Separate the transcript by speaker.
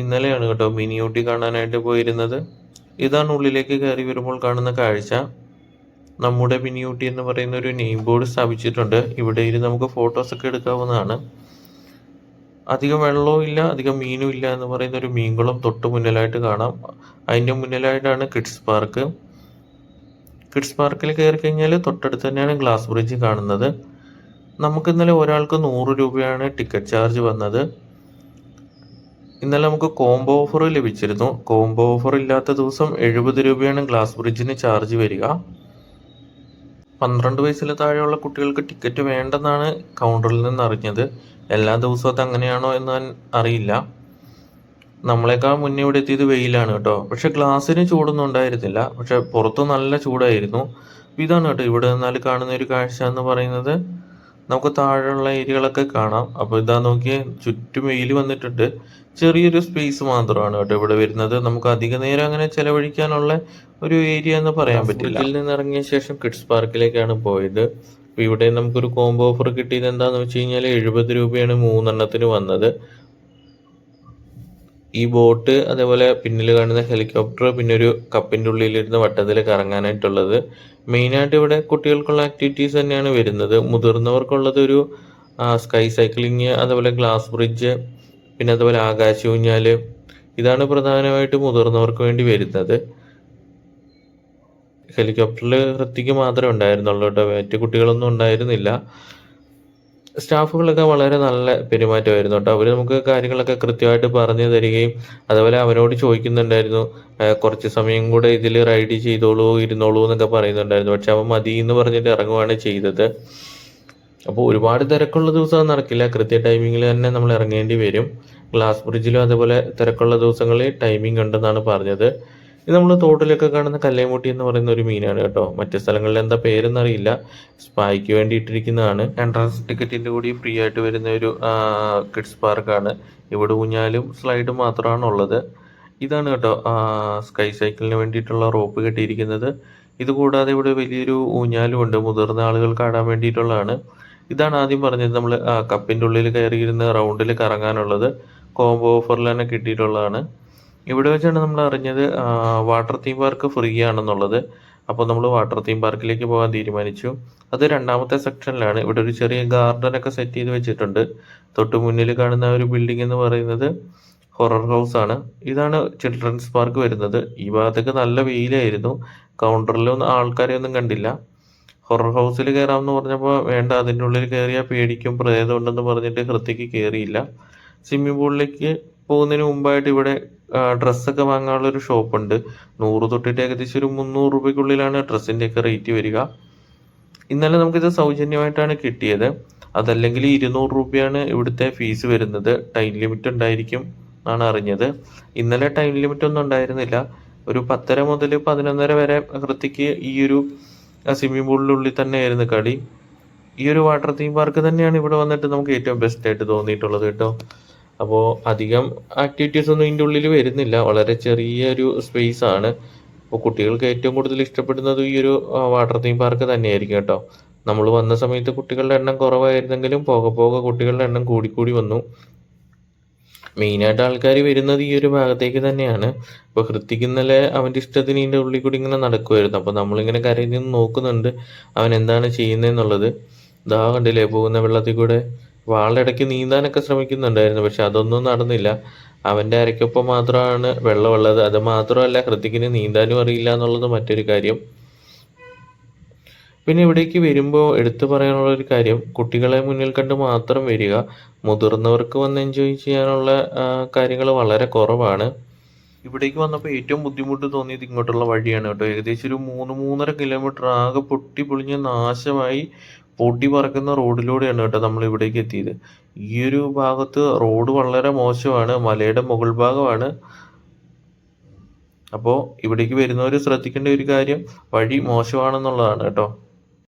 Speaker 1: ഇന്നലെയാണ് കേട്ടോ മിനി ഊട്ടി കാണാനായിട്ട് പോയിരുന്നത്. ഇതാണ് ഉള്ളിലേക്ക് കയറി വരുമ്പോൾ കാണുന്ന കാഴ്ച. നമ്മുടെ മിനി ഊട്ടി എന്ന് പറയുന്ന ഒരു നെയിം ബോർഡ് സ്ഥാപിച്ചിട്ടുണ്ട്. ഇവിടെ ഇരുന്ന് നമുക്ക് ഫോട്ടോസ് ഒക്കെ എടുക്കാവുന്നതാണ്. അധികം വെള്ളവും ഇല്ല അധികം മീനും ഇല്ല എന്ന് പറയുന്ന ഒരു മീൻകുളം തൊട്ട് മുന്നിലായിട്ട് കാണാം. അതിന്റെ മുന്നിലായിട്ടാണ് കിഡ്സ് പാർക്ക് കിഡ്സ് പാർക്കിൽ കയറി കഴിഞ്ഞാൽ തൊട്ടടുത്ത് തന്നെയാണ് ഗ്ലാസ് ബ്രിഡ്ജ് കാണുന്നത്. നമുക്ക് ഇന്നലെ ഒരാൾക്ക് നൂറ് രൂപയാണ് ടിക്കറ്റ് ചാർജ് വന്നത്. ഇന്നലെ നമുക്ക് കോംബോ ഓഫർ ലഭിച്ചിരുന്നു. കോംബോ ഓഫർ ഇല്ലാത്ത ദിവസം എഴുപത് രൂപയാണ് ഗ്ലാസ് ബ്രിഡ്ജിന് ചാർജ് വരിക. പന്ത്രണ്ട് വയസ്സിൽ താഴെയുള്ള കുട്ടികൾക്ക് ടിക്കറ്റ് വേണ്ടെന്നാണ് കൗണ്ടറിൽ നിന്ന് അറിഞ്ഞത്. എല്ലാ ദിവസവും അത് അങ്ങനെയാണോ എന്ന് അറിയില്ല. നമ്മളെക്കാൾ മുന്നേ ഇവിടെ എത്തിയത് വെയിലാണ് കേട്ടോ. പക്ഷെ ഗ്ലാസ്സിന് ചൂടൊന്നും ഉണ്ടായിരുന്നില്ല. പക്ഷെ പുറത്ത് നല്ല ചൂടായിരുന്നു. ഇതാണ് കേട്ടോ ഇവിടെ നിന്നാൽ കാണുന്ന ഒരു കാഴ്ച എന്ന് പറയുന്നത്. നമുക്ക് താഴെയുള്ള ഏരിയകളൊക്കെ കാണാം. അപ്പോൾ ഇതാ നോക്കിയ ചുറ്റും വെയിൽ വന്നിട്ടുണ്ട്. ചെറിയൊരു സ്പേസ് മാത്രമാണ് കേട്ടോ ഇവിടെ വരുന്നത്. നമുക്ക് അധിക നേരം അങ്ങനെ ചെലവഴിക്കാനുള്ള ഒരു ഏരിയ എന്ന് പറയാൻ പറ്റില്ല. ഇതിൽ നിന്ന് ഇറങ്ങിയ ശേഷം കിഡ്സ് പാർക്കിലേക്കാണ് പോയത്. ഇവിടെ നമുക്കൊരു കോംബോ ഓഫർ കിട്ടിയത് എന്താന്ന് വെച്ച് കഴിഞ്ഞാൽ എഴുപത് രൂപയാണ് മൂന്നെണ്ണത്തിന് വന്നത്. ഈ ബോട്ട് അതേപോലെ പിന്നിൽ കാണുന്ന ഹെലികോപ്റ്റർ പിന്നെ ഒരു കപ്പിന്റെ ഉള്ളിലിരുന്ന് വട്ടത്തിൽ കറങ്ങാനായിട്ടുള്ളത്. മെയിനായിട്ട് ഇവിടെ കുട്ടികൾക്കുള്ള ആക്ടിവിറ്റീസ് തന്നെയാണ് വരുന്നത്. മുതിർന്നവർക്കുള്ളത് ഒരു സ്കൈ സൈക്ലിങ് അതേപോലെ ഗ്ലാസ് ബ്രിഡ്ജ് പിന്നെ അതുപോലെ ആകാശ ഊഞ്ഞാൽ. ഇതാണ് പ്രധാനമായിട്ട് മുതിർന്നവർക്ക് വേണ്ടി വരുന്നത്. ഹെലികോപ്റ്ററിൽ ഹൃത്തിക്ക് മാത്രമേ ഉണ്ടായിരുന്നുള്ളൂ കേട്ടോ. മറ്റു കുട്ടികളൊന്നും ഉണ്ടായിരുന്നില്ല. സ്റ്റാഫുകളൊക്കെ വളരെ നല്ല പെരുമാറ്റമായിരുന്നു കേട്ടോ. അവർ നമുക്ക് കാര്യങ്ങളൊക്കെ കൃത്യമായിട്ട് പറഞ്ഞു തരികയും അതുപോലെ അവരോട് ചോദിക്കുന്നുണ്ടായിരുന്നു കുറച്ച് സമയം കൂടെ ഇതിൽ റൈഡ് ചെയ്തോളൂ ഇരുന്നോളൂ എന്നൊക്കെ പറയുന്നുണ്ടായിരുന്നു. പക്ഷെ അവൻ മതി എന്ന് പറഞ്ഞിട്ട് ഇറങ്ങുവാണ് ചെയ്തത്. അപ്പോൾ ഒരുപാട് തിരക്കുള്ള ദിവസം നടക്കില്ല. കൃത്യ ടൈമിങ്ങിൽ തന്നെ നമ്മൾ ഇറങ്ങേണ്ടി വരും. ഗ്ലാസ് ബ്രിഡ്ജിലും അതുപോലെ തിരക്കുള്ള ദിവസങ്ങളിൽ ടൈമിംഗ് ഉണ്ടെന്നാണ് പറഞ്ഞത്. ഇത് നമ്മൾ തോട്ടിലൊക്കെ കാണുന്ന കല്ലേമുട്ടി എന്ന് പറയുന്ന ഒരു മീനാണ് കേട്ടോ. മറ്റു സ്ഥലങ്ങളിൽ എന്താ പേരെന്നറിയില്ല. സ്പായ്ക്ക് വേണ്ടി ഇട്ടിരിക്കുന്നതാണ്. എൻട്രൻസ് ടിക്കറ്റിന്റെ കൂടി ഫ്രീ ആയിട്ട് വരുന്ന ഒരു കിഡ്സ് പാർക്കാണ് ഇവിടെ ഊഞ്ഞാലും സ്ലൈഡ് മാത്രമാണ് ഉള്ളത് ഇതാണ് കേട്ടോ സ്കൈ സൈക്കിളിന് വേണ്ടിയിട്ടുള്ള റോപ്പ് കെട്ടിയിരിക്കുന്നത്. ഇത് കൂടാതെ ഇവിടെ വലിയൊരു ഊഞ്ഞാലും ഉണ്ട്. മുതിർന്ന ആളുകൾക്ക് ആടാൻ വേണ്ടിയിട്ടുള്ളതാണ്. ഇതാണ് ആദ്യം പറഞ്ഞത് നമ്മൾ കപ്പിന്റെ ഉള്ളിൽ കയറിയിരുന്ന് റൗണ്ടിൽ കറങ്ങാനുള്ളത്. കോംബോ ഓഫറിൽ തന്നെ കിട്ടിയിട്ടുള്ളതാണ്. ഇവിടെ വെച്ചാണ് നമ്മൾ അറിഞ്ഞത് വാട്ടർ തീം പാർക്ക് ഫ്രീ ആണെന്നുള്ളത്. അപ്പോൾ നമ്മൾ വാട്ടർ തീം പാർക്കിലേക്ക് പോകാൻ തീരുമാനിച്ചു. അത് രണ്ടാമത്തെ സെക്ഷനിലാണ് ഇവിടെ ഒരു ചെറിയ ഗാർഡൻ ഒക്കെ സെറ്റ് ചെയ്ത് വെച്ചിട്ടുണ്ട്. തൊട്ട് മുന്നിൽ കാണുന്ന ഒരു ബിൽഡിംഗ് എന്ന് പറയുന്നത് ഹൊറർ ഹൗസ് ആണ്. ഇതാണ് ചിൽഡ്രൻസ് പാർക്ക് വരുന്നത്. ഈ ഭാഗത്തൊക്കെ നല്ല വെയിലായിരുന്നു. കൗണ്ടറിലൊന്നും ആൾക്കാരെ ഒന്നും കണ്ടില്ല. ഹൊറർ ഹൗസിൽ കയറാമെന്ന് പറഞ്ഞപ്പോൾ വേണ്ട അതിന്റെ ഉള്ളിൽ കയറിയാൽ പേടിക്കും പ്രേതം ഉണ്ടെന്ന് പറഞ്ഞിട്ട് ഹൃത്തിക്ക് കയറിയില്ല. സ്വിമ്മിംഗ് പൂളിലേക്ക് പോകുന്നതിന് മുമ്പായിട്ട് ഇവിടെ ഡ്രസ്സൊക്കെ വാങ്ങാനുള്ള ഒരു ഷോപ്പുണ്ട്. നൂറ് തൊട്ടിട്ട് ഏകദേശം ഒരു മുന്നൂറ് രൂപയ്ക്കുള്ളിലാണ് ഡ്രസ്സിന്റെ ഒക്കെ റേറ്റ് വരിക. ഇന്നലെ നമുക്കിത് സൗജന്യമായിട്ടാണ് കിട്ടിയത്. അതല്ലെങ്കിൽ ഇരുന്നൂറ് രൂപയാണ് ഇവിടുത്തെ ഫീസ് വരുന്നത്. ടൈം ലിമിറ്റ് ഉണ്ടായിരിക്കും എന്നാണ് അറിഞ്ഞത്. ഇന്നലെ ടൈം ലിമിറ്റ് ഒന്നും ഉണ്ടായിരുന്നില്ല. ഒരു പത്തര മുതൽ പതിനൊന്നര വരെ ഹൃത്തിക്ക് ഈ ഒരു സ്വിമ്മിംഗ് പൂളിനുള്ളിൽ തന്നെയായിരുന്നു കളി. ഈ ഒരു വാട്ടർ തീം പാർക്ക് തന്നെയാണ് ഇവിടെ വന്നിട്ട് നമുക്ക് ഏറ്റവും ബെസ്റ്റ് ആയിട്ട് തോന്നിയിട്ടുള്ളത് കേട്ടോ. അപ്പോൾ അധികം ആക്ടിവിറ്റീസ് ഒന്നും ഇതിന്റെ ഉള്ളിൽ വരുന്നില്ല. വളരെ ചെറിയൊരു സ്പേസ് ആണ്. അപ്പോൾ കുട്ടികൾക്ക് ഏറ്റവും കൂടുതൽ ഇഷ്ടപ്പെടുന്നത് ഈ ഒരു വാട്ടർ തീം പാർക്ക് തന്നെയായിരിക്കും കേട്ടോ. നമ്മൾ വന്ന സമയത്ത് കുട്ടികളുടെ എണ്ണം കുറവായിരുന്നെങ്കിലും പോകെ പോകെ കുട്ടികളുടെ എണ്ണം കൂടിക്കൂടി വന്നു. മെയിനായിട്ട് ആൾക്കാർ വരുന്നത് ഈ ഒരു ഭാഗത്തേക്ക് തന്നെയാണ്. ഇപ്പോൾ ഹൃത്തിക്ക് ഇന്നലെ അവന്റെ ഇഷ്ടത്തിന് ഇതിന്റെ ഉള്ളിൽ കൂടി ഇങ്ങനെ നടക്കുമായിരുന്നു അപ്പോൾ നമ്മളിങ്ങനെ കരയിൽ നിന്ന് നോക്കുന്നുണ്ട് അവൻ എന്താണ് ചെയ്യുന്നതെന്നുള്ളത്. ദാ കണ്ടില്ലേ പോകുന്ന വെള്ളത്തിൽ കൂടെ വാളിടയ്ക്ക് നീന്താനൊക്കെ ശ്രമിക്കുന്നുണ്ടായിരുന്നു പക്ഷെ അതൊന്നും നടന്നില്ല. അവന്റെ അരയ്ക്കൊപ്പം മാത്രമാണ് വെള്ളമുള്ളത്. അത് മാത്രമല്ല ഹൃത്തിക്കിന് നീന്താനും അറിയില്ല എന്നുള്ളത് മറ്റൊരു കാര്യം. പിന്നെ ഇവിടേക്ക് വരുമ്പോൾ എടുത്തു പറയാനുള്ള ഒരു കാര്യം കുട്ടികളെ മുന്നിൽ കണ്ട് മാത്രം വരിക. മുതിർന്നവർക്ക് വന്ന് എൻജോയ് ചെയ്യാനുള്ള കാര്യങ്ങൾ വളരെ കുറവാണ്. ഇവിടേക്ക് വന്നപ്പോൾ ഏറ്റവും ബുദ്ധിമുട്ട് തോന്നിയത് ഇങ്ങോട്ടുള്ള വഴിയാണ് കേട്ടോ. ഏകദേശം ഒരു മൂന്ന് മൂന്നര കിലോമീറ്റർ ആകെ പൊട്ടി പൊളിഞ്ഞ് നാശമായി. പൊടി പറക്കുന്ന റോഡിലൂടെയാണ് കേട്ടോ നമ്മൾ ഇവിടേക്ക് എത്തിയത്. ഈ ഒരു ഭാഗത്ത് റോഡ് വളരെ മോശമാണ് മലയുടെ മുകൾ ഭാഗമാണ്. അപ്പോൾ ഇവിടേക്ക് വരുന്നവർ ശ്രദ്ധിക്കേണ്ട ഒരു കാര്യം വഴി മോശമാണെന്നുള്ളതാണ് കേട്ടോ.